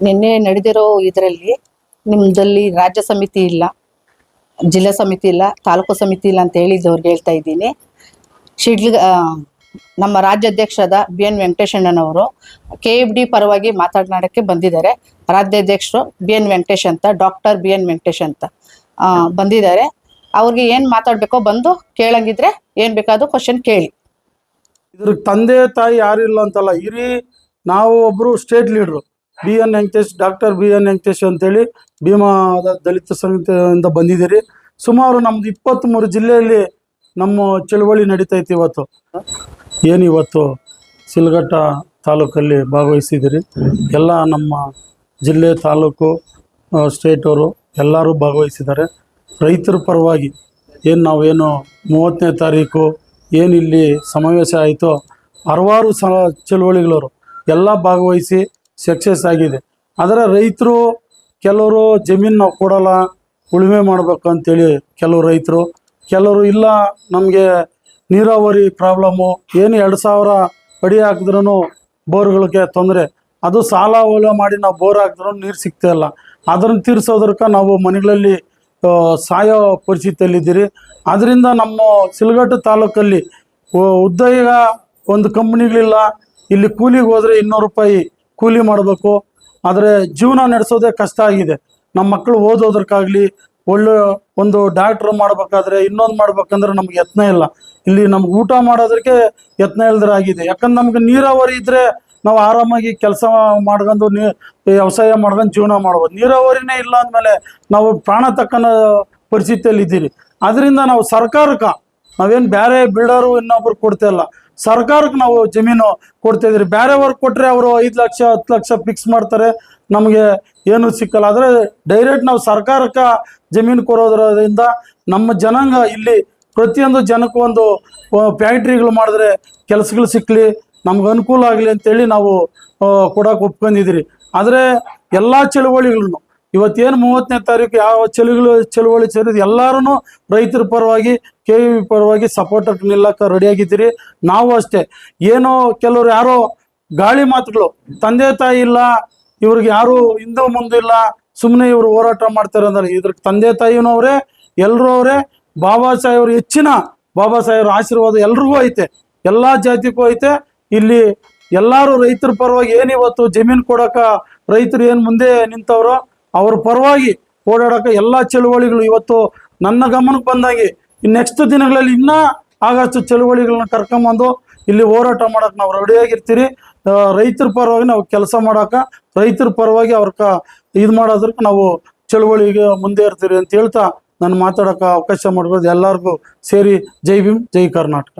ನಿನ್ನೆ ನಡೆದಿರೋ ಇದರಲ್ಲಿ ನಿಮ್ದಲ್ಲಿ ರಾಜ್ಯ ಸಮಿತಿ ಇಲ್ಲ, ಜಿಲ್ಲಾ ಸಮಿತಿ ಇಲ್ಲ, ತಾಲೂಕು ಸಮಿತಿ ಇಲ್ಲ ಅಂತ ಹೇಳಿದ್ದವ್ರಿಗೆ ಹೇಳ್ತಾ ಇದ್ದೀನಿ. ಶಿಡ್ಲ ನಮ್ಮ ರಾಜ್ಯಾಧ್ಯಕ್ಷರಾದ ಬಿ ಎನ್ ವೆಂಕಟೇಶಣ್ಣನವರು ಕೆ ಎಫ್ ಡಿ ಪರವಾಗಿ ಮಾತನಾಡೋಕ್ಕೆ ಬಂದಿದ್ದಾರೆ. ರಾಜ್ಯಾಧ್ಯಕ್ಷರು ಬಿ ಎನ್ ವೆಂಕಟೇಶ್ ಅಂತ, ಡಾಕ್ಟರ್ ಬಿ ಎನ್ ವೆಂಕಟೇಶ್ ಅಂತ ಬಂದಿದ್ದಾರೆ. ಅವ್ರಿಗೆ ಏನು ಮಾತಾಡಬೇಕೋ ಬಂದು ಕೇಳಂಗಿದ್ರೆ ಏನು ಬೇಕಾದ್ರೂ ಕ್ವಶನ್ ಕೇಳಿ. ಇದ್ರ ತಂದೆ ತಾಯಿ ಯಾರಿಲ್ಲ ಅಂತಲ್ಲ ಇರಿ ನಾವು ಒಬ್ಬರು state leader B N Venkatesh doctor B N Venkatesh ಅಂತೇಳಿ ಭೀಮಾದ ದಲಿತ ಸಂಘದಿಂದ ಬಂದಿದ್ದೀರಿ. ಸುಮಾರು ನಮ್ದು ಇಪ್ಪತ್ತ್ಮೂರು ಜಿಲ್ಲೆಯಲ್ಲಿ ನಮ್ಮ ಚಳುವಳಿ ನಡೀತೈತಿ ಇವತ್ತು. ಏನು ಇವತ್ತು ಸಿಲ್ಘಟ್ಟ ತಾಲೂಕಲ್ಲಿ ಭಾಗವಹಿಸಿದ್ದೀರಿ. ಎಲ್ಲ ನಮ್ಮ ಜಿಲ್ಲೆ ತಾಲೂಕು ಸ್ಟೇಟವರು ಎಲ್ಲರೂ ಭಾಗವಹಿಸಿದ್ದಾರೆ. ರೈತರ ಪರವಾಗಿ ಏನು ನಾವೇನು ಮೂವತ್ತನೇ ತಾರೀಕು ಏನಿಲ್ಲಿ ಸಮಾವೇಶ ಆಯಿತು ಹಲವಾರು ಸ ಚಳುವಳಿಗಳವರು ಎಲ್ಲ ಭಾಗವಹಿಸಿ ಸಕ್ಸಸ್ ಆಗಿದೆ. ಆದರೆ ರೈತರು ಕೆಲವರು ಜಮೀನು ನಾವು ಕೊಡಲ್ಲ, ಉಳುಮೆ ಮಾಡಬೇಕು ಅಂತೇಳಿ ಕೆಲವು ರೈತರು. ಕೆಲವರು ಇಲ್ಲ, ನಮಗೆ ನೀರಾವರಿ ಪ್ರಾಬ್ಲಮ್ಮು ಏನು ಎರಡು ಸಾವಿರ ಅಡಿ ಹಾಕಿದ್ರೂ ಬೋರ್ಗಳಿಗೆ ತೊಂದರೆ. ಅದು ಸಾಲ ಓಲ ಮಾಡಿ ನಾವು ಬೋರ್ ಹಾಕಿದ್ರೂ ನೀರು ಸಿಗ್ತಾ ಇಲ್ಲ. ಅದನ್ನು ತೀರ್ಸೋದ್ರಕ್ಕೆ ನಾವು ಮನೆಗಳಲ್ಲಿ ಸಾಯೋ ಪರಿಸ್ಥಿತಿಯಲ್ಲಿದ್ದೀರಿ. ಅದರಿಂದ ನಮ್ಮ ಸಿಲ್ಗಟ್ಟು ತಾಲೂಕಲ್ಲಿ ಉದ್ಯೋಗ ಒಂದು ಕಂಪ್ನಿಗಳಿಲ್ಲ ಇಲ್ಲಿ ಕೂಲಿಗೆ ಹೋದರೆ ಇನ್ನೂರು ರೂಪಾಯಿ ಕೂಲಿ ಮಾಡಬೇಕು. ಆದರೆ ಜೀವನ ನಡೆಸೋದೇ ಕಷ್ಟ ಆಗಿದೆ. ನಮ್ಮ ಮಕ್ಕಳು ಓದೋದಕ್ಕಾಗಲಿ ಒಳ್ಳೆ ಒಂದು ಡಾಕ್ಟ್ರ್ ಮಾಡಬೇಕಾದ್ರೆ ಇನ್ನೊಂದು ಮಾಡ್ಬೇಕಂದ್ರೆ ನಮ್ಗೆ ಯತ್ನ ಇಲ್ಲ. ಇಲ್ಲಿ ನಮ್ಗೆ ಊಟ ಮಾಡೋದಕ್ಕೆ ಯತ್ನ ಇಲ್ದ್ರೆ ಆಗಿದೆ. ಯಾಕಂದ್ರೆ ನಮ್ಗೆ ನೀರಾವರಿ ಇದ್ರೆ ನಾವು ಆರಾಮಾಗಿ ಕೆಲಸ ಮಾಡ್ಕೊಂಡು ನೀ, ವ್ಯವಸಾಯ ಮಾಡ್ಕೊಂಡು ಜೀವನ ಮಾಡ್ಬೋದು. ನೀರಾವರಿನೇ ಇಲ್ಲ ಅಂದಮೇಲೆ ನಾವು ಪ್ರಾಣ ತಕ್ಕನ ಪರಿಸ್ಥಿತಿಯಲ್ಲಿ ಇದ್ದೀರಿ ಅದರಿಂದ ನಾವು ಸರ್ಕಾರಕ್ಕೆ ನಾವೇನು ಬೇರೆ ಬಿಲ್ಡರು ಇನ್ನೊಬ್ರು ಕೊಡ್ತಾ ಇಲ್ಲ. ಸರ್ಕಾರಕ್ಕೆ ನಾವು ಜಮೀನು ಕೊಡ್ತಾ ಇದ್ರಿ ಬೇರೆಯವ್ರಿಗೆ ಕೊಟ್ಟರೆ ಅವರು ಐದು ಲಕ್ಷ, ಹತ್ತು ಲಕ್ಷ ಫಿಕ್ಸ್ ಮಾಡ್ತಾರೆ. ನಮಗೆ ಏನು ಸಿಕ್ಕಲ್ಲ. ಆದರೆ ಡೈರೆಕ್ಟ್ ನಾವು ಸರ್ಕಾರಕ್ಕೆ ಜಮೀನು ಕೊಡೋದ್ರಿಂದ ನಮ್ಮ ಜನಾಂಗ ಇಲ್ಲಿ ಪ್ರತಿಯೊಂದು ಜನಕ್ಕೂ ಒಂದು ಫ್ಯಾಕ್ಟ್ರಿಗಳು ಮಾಡಿದ್ರೆ ಕೆಲಸಗಳು ಸಿಕ್ಕಲಿ ನಮ್ಗೆ ಅನುಕೂಲ ಆಗಲಿ ಅಂತೇಳಿ ನಾವು ಕೊಡೋಕೆ ಒಪ್ಕೊಂಡಿದ್ದೀರಿ. ಆದರೆ ಎಲ್ಲ ಚಳುವಳಿಗಳನ್ನು ಇವತ್ತೇನು ಮೂವತ್ತನೇ ತಾರೀಕು ಯಾವ ಚಳಿಗಳು, ಚಳುವಳಿ ಸೇರಿದ ಎಲ್ಲರೂ ರೈತರ ಪರವಾಗಿ ಕೆ ವಿ ಪರವಾಗಿ ಸಪೋರ್ಟ್ ನಿಲ್ಲಕ್ಕೆ ರೆಡಿಯಾಗಿದ್ದೀರಿ ನಾವು ಅಷ್ಟೇ. ಏನೋ ಕೆಲವರು ಯಾರೋ ಗಾಳಿ ಮಾತುಗಳು, ತಂದೆ ತಾಯಿ ಇಲ್ಲ, ಇವ್ರಿಗೆ ಯಾರು ಹಿಂದೆ ಮುಂದಿಲ್ಲ ಸುಮ್ಮನೆ ಇವರು ಹೋರಾಟ ಮಾಡ್ತಾರೆ ಅಂದ್ರೆ ಇದ್ರ ತಂದೆ ತಾಯಿನವರೇ ಎಲ್ಲರೂ ಅವರೇ, ಬಾಬಾ ಸಾಹೇಬ್ರು ಹೆಚ್ಚಿನ ಬಾಬಾ ಸಾಹೇಬ್ರ ಆಶೀರ್ವಾದ ಎಲ್ರಿಗೂ ಐತೆ. ಎಲ್ಲ ಜಾತಿಗೂ ಐತೆ. ಇಲ್ಲಿ ಎಲ್ಲರೂ ರೈತರ ಪರವಾಗಿ ಏನಿವತ್ತು ಜಮೀನು ಕೊಡಕ ರೈತರು ಏನು ಮುಂದೆ ನಿಂತವ್ರೋ ಅವ್ರ ಪರವಾಗಿ ಓಡಾಡಕ ಎಲ್ಲ ಚಳುವಳಿಗಳು ಇವತ್ತು ನನ್ನ ಗಮನಕ್ಕೆ ಬಂದಾಗಿ. ನೆಕ್ಸ್ಟ್ ದಿನಗಳಲ್ಲಿ ಇನ್ನೂ ಆಗಷ್ಟು ಚಳುವಳಿಗಳನ್ನ ಕರ್ಕೊಂಬಂದು ಇಲ್ಲಿ ಹೋರಾಟ ಮಾಡಕ್ ನಾವು ರೆಡಿಯಾಗಿರ್ತೀರಿ ರೈತರ ಪರವಾಗಿ ನಾವು ಕೆಲಸ ಮಾಡಕ, ರೈತರ ಪರವಾಗಿ ಅವ್ರ ಇದು ಮಾಡೋದಕ್ಕೆ ನಾವು ಚಳುವಳಿಗೆ ಮುಂದೆ ಇರ್ತೀರಿ ಅಂತ ಹೇಳ್ತಾ ನಾನು ಮಾತಾಡೋಕೆ ಅವಕಾಶ ಮಾಡ್ಬೋದು ಎಲ್ಲರಿಗೂ ಸೇರಿ ಜೈ ಭೀಮ್, ಜೈ ಕರ್ನಾಟಕ.